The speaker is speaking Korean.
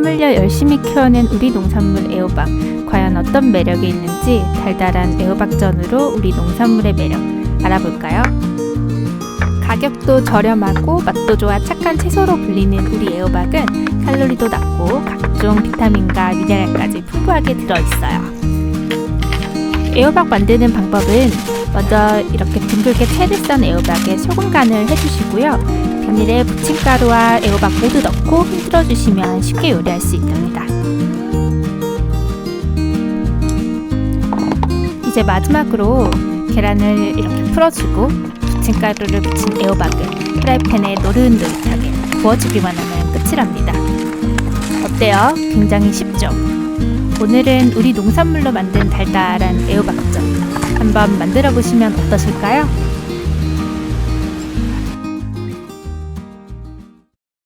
땀 흘려 열심히 키워낸 우리 농산물 애호박. 과연 어떤 매력이 있는지 달달한 애호박전으로 우리 농산물의 매력 알아볼까요? 가격도 저렴하고 맛도 좋아 착한 채소로 불리는 우리 애호박은 칼로리도 낮고 각종 비타민과 미네랄까지 풍부하게 들어있어요. 애호박 만드는 방법은 먼저 이렇게 둥글게 채를 썬 애호박에 소금 간을 해주시고요. 비닐에 부침가루와 애호박 모두 넣고 흔들어 주시면 쉽게 요리할 수 있답니다. 이제 마지막으로 계란을 이렇게 풀어주고 부침가루를 묻힌 애호박을 프라이팬에 노릇노릇하게 구워주기만 하면 끝이랍니다. 어때요? 굉장히 쉽죠? 오늘은 우리 농산물로 만든 달달한 애호박전 한번 만들어 보시면 어떠실까요?